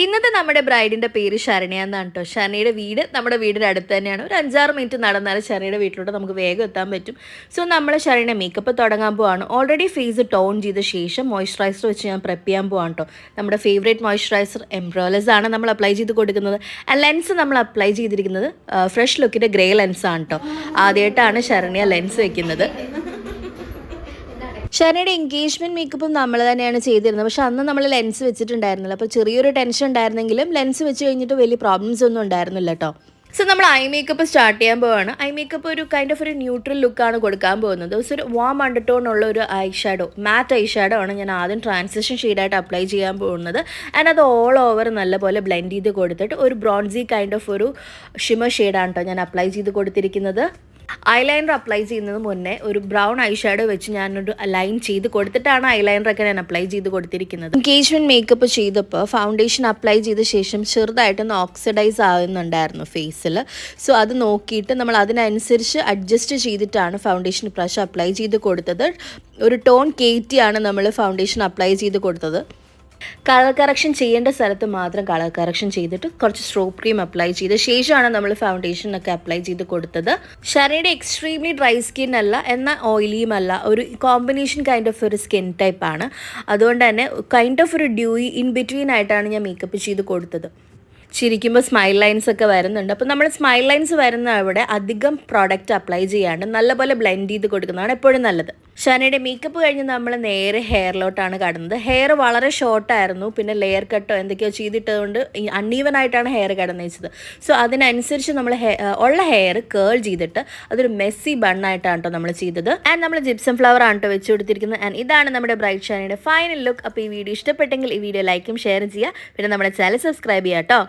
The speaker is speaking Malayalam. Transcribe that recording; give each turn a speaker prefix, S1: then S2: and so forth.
S1: ഇന്നത്തെ നമ്മുടെ ബ്രൈഡിന്റെ പേര് ശരണ്യ എന്നാണ് കേട്ടോ ശരണ്യയുടെ വീട് നമ്മുടെ വീടിന്റെ അടുത്ത് തന്നെയാണ്. ഒരു അഞ്ചാറ് മിനിറ്റ് നടന്നാൽ ശരണ്യയുടെ വീട്ടിലോട്ട് നമുക്ക് വേഗം എത്താൻ പറ്റും. സോ നമ്മൾ ശരണ്യ മേക്കപ്പ് തുടങ്ങാൻ പോവാണ്. ഓൾറെഡി ഫേസ് ടോൺ ചെയ്ത ശേഷം മോയ്സ്ചറൈസർ വെച്ച് ഞാൻ പ്രെപ്പ് ചെയ്യാൻ പോവാണ് കേട്ടോ നമ്മുടെ ഫേവറേറ്റ് മോയ്സ്ചറൈസർ എംബ്രോലസ് ആണ് നമ്മൾ അപ്ലൈ ചെയ്ത് കൊടുക്കുന്നത്. ലെൻസ് നമ്മൾ അപ്ലൈ ചെയ്തിരിക്കുന്നത് ഫ്രഷ് ലുക്കിന്റെ ഗ്രേ ലെൻസ് ആണ് കേട്ടോ ആദ്യമായിട്ടാണ് ശരണ്യ ലെൻസ് വെക്കുന്നത്. ഷാനയുടെ എൻഗേജ്മെന്റ് മേക്കപ്പും നമ്മൾ തന്നെയാണ് ചെയ്തിരുന്നത്. പക്ഷെ അന്ന് നമ്മൾ ലെൻസ് വെച്ചിട്ടുണ്ടായിരുന്നില്ല. അപ്പോൾ ചെറിയൊരു ടെൻഷൻ ഉണ്ടായിരുന്നെങ്കിലും ലെൻസ് വെച്ച് കഴിഞ്ഞിട്ട് വലിയ പ്രോബ്ലംസ് ഒന്നും ഉണ്ടായിരുന്നില്ല കേട്ടോ. സോ നമ്മൾ ഐ മേക്കപ്പ് സ്റ്റാർട്ട് ചെയ്യാൻ പോവാണ്. ഐ മേക്കപ്പ് ഒരു കൈൻഡ് ഓഫ് ഒരു ന്യൂട്രൽ ലുക്കാണ് കൊടുക്കാൻ പോകുന്നത്. സോ ഒരു വാം അണ്ടർടോൺ ഉള്ള ഒരു eye shadow matte eye shadow ആണ് ഞാൻ ആദ്യം ട്രാൻസിഷൻ ഷെയ്ഡായിട്ട് അപ്ലൈ ചെയ്യാൻ പോകുന്നത്. ആൻഡ് അത് ഓൾ ഓവർ നല്ലപോലെ ബ്ലെൻഡ് ചെയ്ത് കൊടുത്തിട്ട് ഒരു ബ്രോൺസി കൈൻഡ് ഓഫ് ഒരു ഷിമർ ഷെയ്ഡാണ് കേട്ടോ ഞാൻ അപ്ലൈ ചെയ്ത് കൊടുത്തിരിക്കുന്നത്. ഐലൈനർ അപ്ലൈ ചെയ്യുന്നത് മുന്നേ ഒരു ബ്രൗൺ ഐ ഷാഡോ വെച്ച് ഞാനൊരു ലൈൻ ചെയ്ത് കൊടുത്തിട്ടാണ് ഐലൈനറൊക്കെ ഞാൻ അപ്ലൈ ചെയ്ത് കൊടുത്തിരിക്കുന്നത്. എൻഗേജ്മെന്റ് മേക്കപ്പ് ചെയ്തപ്പോൾ ഫൗണ്ടേഷൻ അപ്ലൈ ചെയ്ത ശേഷം ചെറുതായിട്ടൊന്ന് ഓക്സിഡൈസ് ആവുന്നുണ്ടായിരുന്നു ഫേസിൽ സോ അത് നോക്കിയിട്ട് നമ്മൾ അതിനനുസരിച്ച് അഡ്ജസ്റ്റ് ചെയ്തിട്ടാണ് ഫൗണ്ടേഷൻ ഇപ്രാവശ്യം അപ്ലൈ ചെയ്ത് കൊടുത്തത്. ഒരു ടോൺ കയറ്റിയാണ് നമ്മൾ ഫൗണ്ടേഷൻ അപ്ലൈ ചെയ്ത് കൊടുത്തത്. കളർ കറക്ഷൻ ചെയ്യേണ്ട സ്ഥലത്ത് മാത്രം കളർ കറക്ഷൻ ചെയ്തിട്ട് കുറച്ച് സ്ട്രോപ്പ് ക്രീം അപ്ലൈ ചെയ്ത ശേഷമാണ് നമ്മൾ ഫൗണ്ടേഷൻ ഒക്കെ അപ്ലൈ ചെയ്ത് കൊടുത്തത്. ഷരയുടെ എക്സ്ട്രീംലി ഡ്രൈ സ്കിൻ അല്ല എന്നാൽ ഓയിലിയും അല്ല. ഒരു കോമ്പിനേഷൻ കൈൻഡ് ഓഫ് ഒരു സ്കിൻ ടൈപ്പ് ആണ്. അതുകൊണ്ട് തന്നെ കൈൻഡ് ഓഫ് ഒരു ഡ്യൂയി ഇൻ ബിറ്റ്വീൻ ആയിട്ടാണ് ഞാൻ മേക്കപ്പ് ചെയ്ത് കൊടുത്തത്. ചിരിക്കുമ്പോൾ സ്മൈൽ ലൈൻസ് ഒക്കെ വരുന്നുണ്ട്. അപ്പോൾ നമ്മൾ സ്മൈൽ ലൈൻസ് വരുന്ന അവിടെ അധികം പ്രോഡക്റ്റ് അപ്ലൈ ചെയ്യാണ്ട് നല്ലപോലെ ബ്ലെൻഡ് ചെയ്ത് കൊടുക്കുന്നതാണ് എപ്പോഴും നല്ലത്. ഷാനയുടെ മേക്കപ്പ് കഴിഞ്ഞ് നമ്മൾ നേരെ ഹെയറിലോട്ടാണ് കടന്നത്. ഹെയർ വളരെ ഷോർട്ടായിരുന്നു പിന്നെ ലെയർ കട്ടോ എന്തൊക്കെയോ ചെയ്തിട്ടതുകൊണ്ട് അൺഈവൻ ആയിട്ടാണ് ഹെയർ കടന്നു വെച്ചത് സോ അതിനനുസരിച്ച് നമ്മൾ ഉള്ള ഹെയർ കേൾ ചെയ്തിട്ട് അതൊരു മെസ്സി ബണ്ണായിട്ടാണ് കേട്ടോ നമ്മൾ ചെയ്തത്. ആൻഡ് നമ്മൾ ജിപ്സം ഫ്ലവർ ആണ് കേട്ടോ വെച്ച് കൊടുത്തിരിക്കുന്നത്. ആൻഡ് ഇതാണ് നമ്മുടെ ബ്രൈറ്റ് ഷാനയുടെ ഫൈനൽ ലുക്ക് അപ്പോൾ ഈ വീഡിയോ ഇഷ്ടപ്പെട്ടെങ്കിൽ ഈ വീഡിയോ ലൈക്കും ഷെയറും ചെയ്യുക. പിന്നെ നമ്മുടെ ചാനൽ സബ്സ്ക്രൈബ് ചെയ്യാം കേട്ടോ